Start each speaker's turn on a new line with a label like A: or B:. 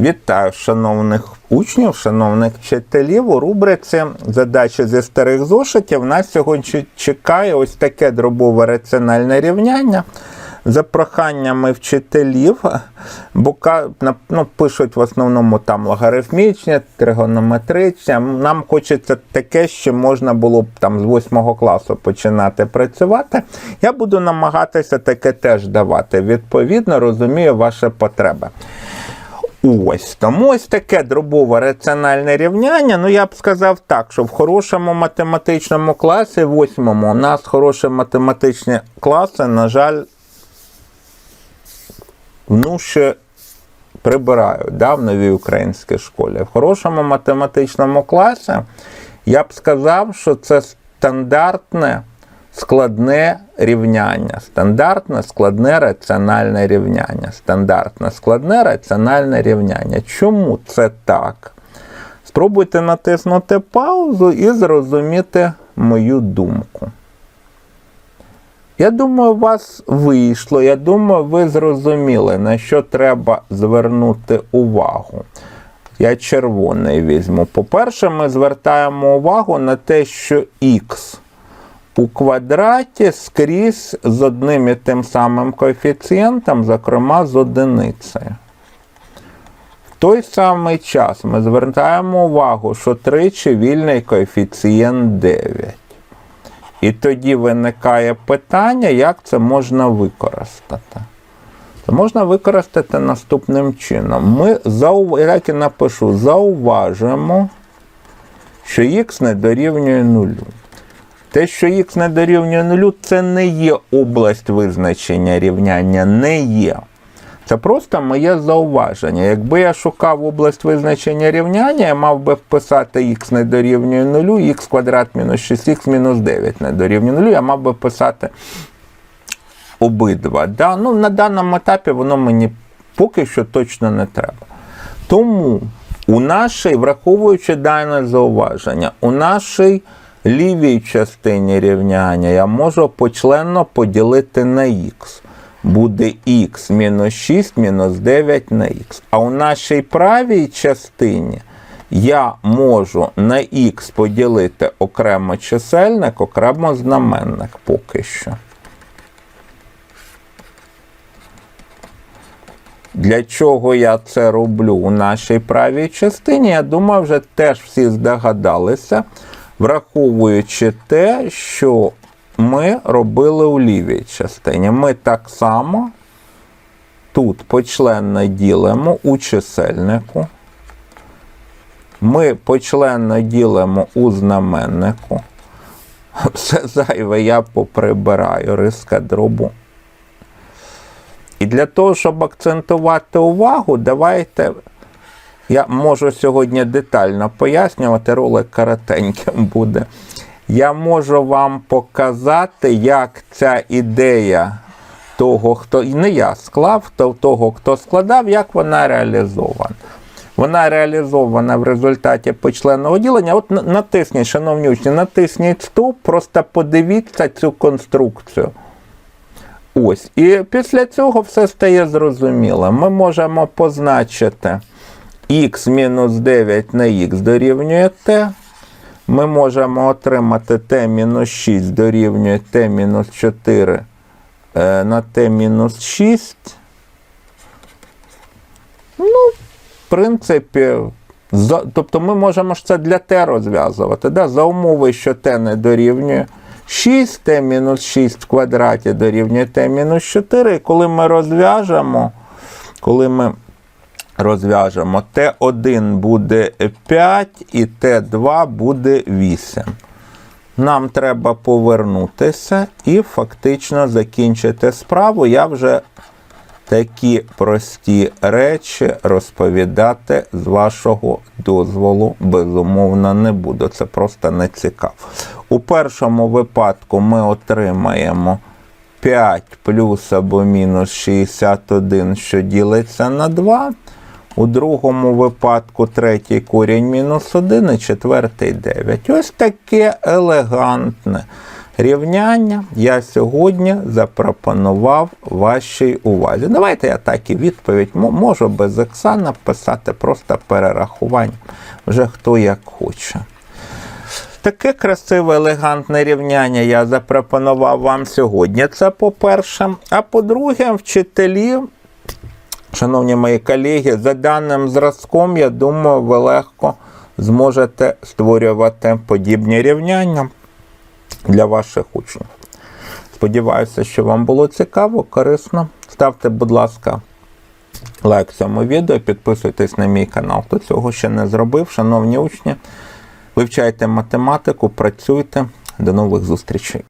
A: Вітаю шановних учнів, шановних вчителів. У рубриці задачі зі старих зошитів нас сьогодні чекає ось таке дробове раціональне рівняння. За проханнями вчителів, бо ну, пишуть в основному там логарифмічні, тригонометричні. Нам хочеться таке, що можна було б там з 8 класу починати працювати. Я буду намагатися таке теж давати. Відповідно, розумію ваші потреби. Ось тому ось таке дробове раціональне рівняння. Ну я б сказав так, що в хорошому математичному класі, восьмому, у нас хороші математичні класи, на жаль, ну ще прибирають да, в новій українській школі. В хорошому математичному класі я б сказав, що це стандартне складне рівняння. Стандартне складне раціональне рівняння. Стандартне складне раціональне рівняння. Чому це так? Спробуйте натиснути паузу і зрозуміти мою думку. Я думаю, у вас вийшло. Я думаю, ви зрозуміли, на що треба звернути увагу. Я червоний візьму. По-перше, ми звертаємо увагу на те, що х у квадраті скрізь з одним і тим самим коефіцієнтом, зокрема з одиницею. В той самий час ми звертаємо увагу, що тричі вільний коефіцієнт 9. І тоді виникає питання, як це можна використати. Це можна використати наступним чином. Ми зау... як і напишу, зауважимо, що х не дорівнює нулю. Те, що х не дорівнює нулю, це не є область визначення рівняння, не є. Це просто моє зауваження. Якби я шукав область визначення рівняння, я мав би вписати х не дорівнює нулю, х квадрат мінус 6х мінус 9 не дорівнює нулю, я мав би писати обидва. Да? Ну, на даному етапі воно мені поки що точно не треба. Тому у нашій, враховуючи дане зауваження, у нашій лівій частині рівняння я можу почленно поділити на х. Буде х мінус 6 мінус 9 на х. А у нашій правій частині я можу на х поділити окремо чисельник, окремо знаменник поки що. Для чого я це роблю у нашій правій частині? Я думаю, вже теж всі здогадалися, враховуючи те, що ми робили у лівій частині. Ми так само тут почленно ділимо у чисельнику. Ми почленно ділимо у знаменнику. Все зайве я поприбираю риска дробу. І для того, щоб акцентувати увагу, давайте. Я можу сьогодні детально пояснювати, ролик коротеньким буде. Я можу вам показати, як ця ідея того, хто і не я склав, то того, хто складав, як вона реалізована. Вона реалізована в результаті почленного ділення. От натисніть, шановні учні, натисніть стоп, просто подивіться цю конструкцію. Ось. І після цього все стає зрозуміло. Ми можемо позначити х мінус 9 на х дорівнює t. Ми можемо отримати t мінус 6 дорівнює t мінус 4 е, на t мінус 6. Ну, в принципі, за, тобто ми можемо ж це для t розв'язувати. Да? За умови, що t не дорівнює 6, t мінус 6 в квадраті дорівнює t мінус 4. І коли ми розв'яжемо, коли ми розв'яжемо, t1 буде 5 і t2 буде 8. Нам треба повернутися і фактично закінчити справу. Я вже такі прості речі розповідати з вашого дозволу, безумовно, не буду. Це просто не цікаво. У першому випадку ми отримаємо 5 плюс або мінус 61, що ділиться на 2. У другому випадку третій корінь мінус 1 і четвертий 9. Ось таке елегантне рівняння я сьогодні запропонував вашій увазі. Давайте я так і відповідь можу без ікса написати, просто перерахування, вже хто як хоче. Таке красиве елегантне рівняння я запропонував вам сьогодні. Це по-перше. А по-друге, вчителі, шановні мої колеги, за даним зразком, я думаю, ви легко зможете створювати подібні рівняння для ваших учнів. Сподіваюся, що вам було цікаво, корисно. Ставте, будь ласка, лайк цьому відео, підписуйтесь на мій канал, хто цього ще не зробив. Шановні учні, вивчайте математику, працюйте. До нових зустрічей.